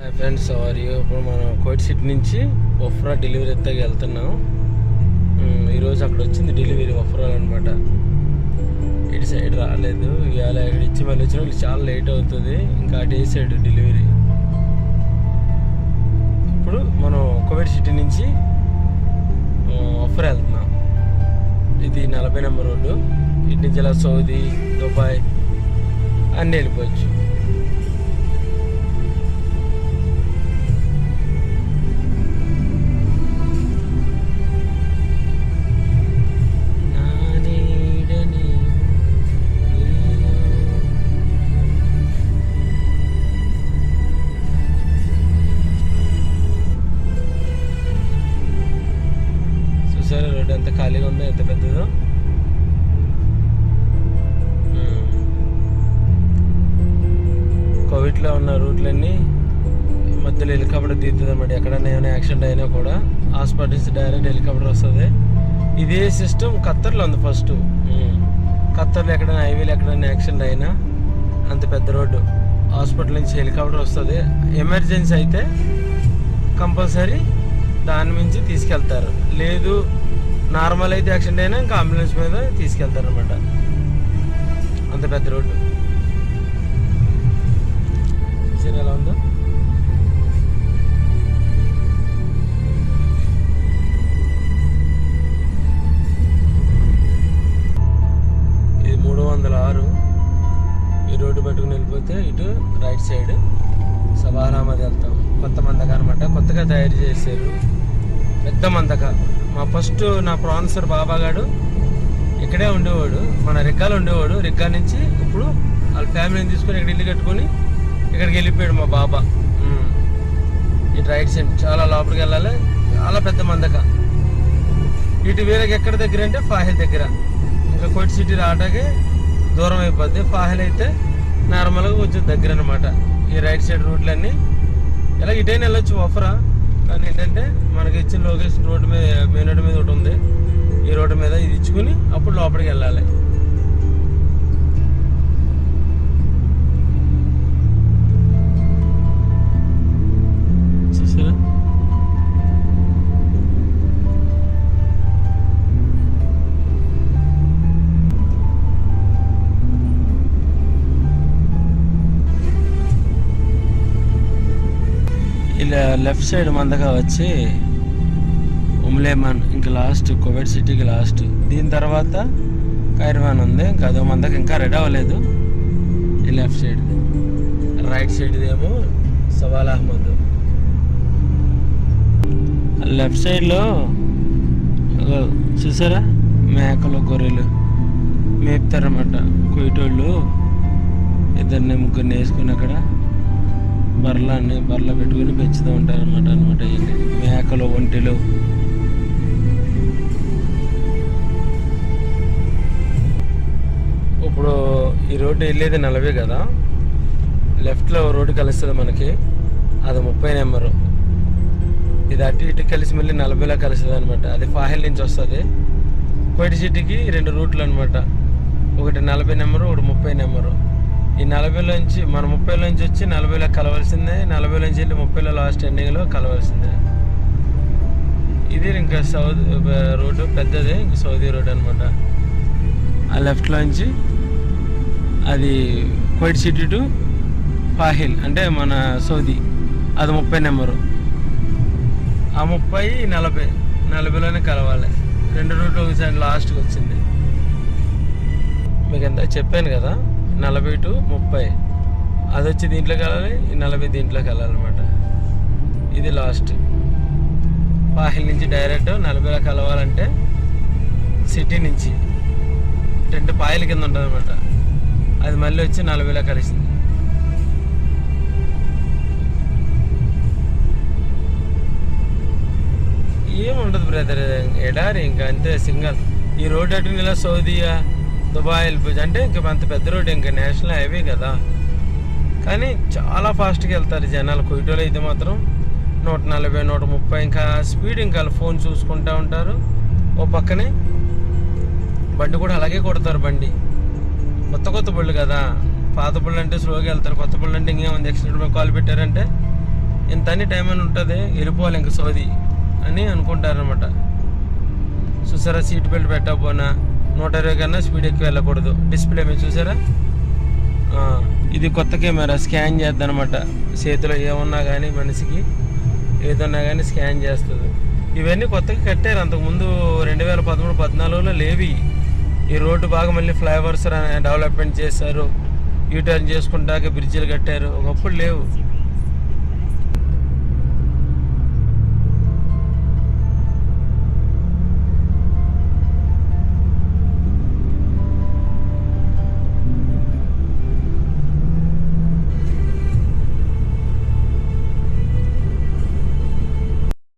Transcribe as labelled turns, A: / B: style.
A: Hi friends are you ఇప్పుడు మనం కోటి సిటీ నుంచి ఒఫ్రా డెలివరీ ఎత్తాకి వెళ్తున్నాం. ఈరోజు అక్కడ వచ్చింది డెలివరీ ఒఫ్రాలు అనమాట ఇటు సైడ్ రాలేదు. ఇవాళ ఇక్కడ ఇచ్చి మళ్ళీ వచ్చిన వాళ్ళకి చాలా లేట్ అవుతుంది. ఇంకా అటు సైడ్ డెలివరీ ఇప్పుడు మనం కోవిడ్ సిటీ నుంచి ఒఫ్రా వెళ్తున్నాం. ఇది నలభై నెంబర్ రోడ్డు. ఇటు నుంచి ఇలా సౌదీ దుబాయ్ అన్నీ వెళ్ళిపోవచ్చు. ఖాళీగా ఉందో ఎంత పెద్దదో కోవిడ్లో ఉన్న రూట్లన్నీ మధ్యలో హెలికాప్టర్ తీరుతుంది అనమాట ఎక్కడైనా ఏమైనా యాక్సిడెంట్ అయినా కూడా హాస్పిటల్స్ డైరెక్ట్ హెలికాప్టర్ వస్తుంది. ఇదే సిస్టమ్ ఖత్తర్లో ఉంది ఫస్ట్. ఖత్తర్లో ఎక్కడైనా హైవేలో ఎక్కడైనా యాక్సిడెంట్ అయినా అంత పెద్ద రోడ్డు. హాస్పిటల్ నుంచి హెలికాప్టర్ వస్తుంది. ఎమర్జెన్సీ అయితే కంపల్సరీ దాని నుంచి తీసుకెళ్తారు. లేదు నార్మల్ అయితే యాక్సిడెంట్ అయినా ఇంకా అంబులెన్స్ మీద తీసుకెళ్తారు అనమాట అంత పెద్ద రోడ్డు. ఎలా ఉందో? ఇది మూడు వందల ఆరు ఈ రోడ్డు పట్టుకుని వెళ్ళిపోతే ఇటు రైట్ సైడ్ సభారామది వెళ్తాం. కొత్త మందక అనమాట కొత్తగా తయారు చేశారు. పెద్ద మందక. మా ఫస్ట్ నా ప్రాన్సర్ బాబాగాడు ఇక్కడే ఉండేవాడు మన రిగ్గాలో ఉండేవాడు. రిగ్గా నుంచి ఇప్పుడు వాళ్ళ ఫ్యామిలీని తీసుకొని ఇక్కడ ఇల్లు కట్టుకొని ఇక్కడికి వెళ్ళిపోయాడు మా బాబా. ఇటు రైట్ సైడ్ చాలా లోపలికి వెళ్ళాలి. చాలా పెద్ద మందక. ఇటు వీళ్ళకి ఎక్కడ దగ్గర అంటే ఫాహిల్ దగ్గర. ఇంకా కోటి సిటీ రావడానికి దూరం అయిపోద్ది. ఫాహిల్ అయితే నార్మల్గా కొంచెం దగ్గర అనమాట ఈ రైట్ సైడ్ రూట్లన్నీ ఇలా ఇటైనా వెళ్ళొచ్చు ఆఫరా కానీ ఏంటంటే మనకి ఇచ్చిన లొకేషన్ రోడ్డు మీద మెయిన్ రోడ్డు మీద ఒకటి ఉంది. ఈ రోడ్డు మీద ఇది ఇచ్చుకుని అప్పుడు లోపలికి వెళ్ళాలి. లెఫ్ట్ సైడ్ మందగా వచ్చి ఉమ్లేమాన్ ఇంకా లాస్ట్ కోవిడ్ సిటీకి లాస్ట్ దీని తర్వాత కైర్వాన్ ఉంది ఇంకా అదో మందకి ఇంకా రెడీ అవ్వలేదు ఈ లెఫ్ట్ సైడ్ రైట్ సైడ్ ఏమో సవాల్ అహ్మద్. లెఫ్ట్ సైడ్లో చూసారా? మేకలు గొర్రెలు మేపుతారన్నమాట. కుయిటోళ్ళు ఇద్దరిని ముగ్గురిని వేసుకుని అక్కడ బర్రెలన్నీ బర్రెలు పెట్టుకుని పెంచుతూ ఉంటారు అనమాట అనమాట ఇవన్నీ మేకలు ఒంటెలు. ఇప్పుడు ఈ రోడ్డు వెళ్ళేది నలభై కదా? లెఫ్ట్లో రోడ్డు కలుస్తుంది మనకి. అది ముప్పై నెంబరు. ఇది అటు ఇటు కలిసి మళ్ళీ నలభైలో కలుస్తుంది అనమాట అది ఫాహిల్ నుంచి వస్తుంది. కోటి సిటీకి రెండు రూట్లు అనమాట ఒకటి నలభై నెంబరు ఒకటి ముప్పై నెంబరు. ఈ నలభైలోంచి మన ముప్పైలోంచి వచ్చి నలభైలో కలవాల్సిందే. నలభైలోంచి వెళ్ళి ముప్పైలో లాస్ట్ ఎండింగ్లో కలవాల్సిందే. ఇది ఇంకా సౌదీ రోడ్డు పెద్దది ఇంకా సౌదీ రోడ్ అనమాట ఆ లెఫ్ట్లోంచి అది కోయిట్ సిటీ టు ఫాహిల్ అంటే మన సౌదీ. అది ముప్పై నెంబరు. ఆ ముప్పై నలభై నలభైలోనే కలవాలి. రెండు రూట్లు ఒకసారి లాస్ట్కి వచ్చింది. మీకు ఎంత చెప్పాను కదా నలభై టు ముప్పై. అది వచ్చి దీంట్లోకి వెళ్ళాలి ఈ నలభై దీంట్లోకి వెళ్ళాలన్నమాట ఇది లాస్ట్. పాహిల్ నుంచి డైరెక్ట్ నలభైలో కలవాలంటే సిటీ నుంచి. టెంట్ పాయల కింద ఉంటుంది అనమాట అది మళ్ళీ వచ్చి నలభైలో కలిసింది. ఏముండదు బ్రదర్ ఎడారి ఇంకా అంతే సింగల్. ఈ రోడ్ అటు ఇలా సౌదీయా? దుబాయ్ బ్రిడ్జ్ అంటే ఇంకా అంత పెద్ద రోడ్ ఇంకా నేషనల్ హైవే కదా. కానీ చాలా ఫాస్ట్గా వెళ్తారు జనాలు. కొయ్యటోళ్ళు అయితే మాత్రం నూట నలభై నూట ముప్పై ఇంకా స్పీడ్ ఇంకా ఫోన్ చూసుకుంటూ ఉంటారు. ఓ పక్కనే బండి కూడా అలాగే కొడతారు బండి. కొత్త కొత్త బళ్ళు కదా. పాత బళ్ళు అంటే స్లోగా వెళ్తారు. కొత్త బళ్ళు అంటే ఇంకేముంది? ఎక్సిడెంట్ మీద కాల్ పెట్టారంటే ఇంత అన్ని టైం అని ఉంటుంది. వెళ్ళిపోవాలి ఇంక సోది అని అనుకుంటారనమాట చూసారా? సీట్ బెల్ట్ పెట్టకపోయినా. నూట ఇరవై కన్నా స్పీడ్ ఎక్కువ వెళ్ళకూడదు. డిస్ప్లే మీరు చూసారా? ఇది కొత్త కెమెరా స్కాన్ చేద్దాం అనమాట చేతిలో ఏమున్నా కానీ మనిషికి ఏదన్నా కానీ స్కాన్ చేస్తుంది. ఇవన్నీ కొత్తగా కట్టారు. అంతకుముందు రెండు వేల పదమూడు పద్నాలుగులో లేవి. ఈ రోడ్డు బాగా మళ్ళీ ఫ్లైఓవర్స్ డెవలప్మెంట్ చేశారు. యూటర్న్ చేసుకుంటాక బ్రిడ్జిలు కట్టారు. ఒకప్పుడు లేవు.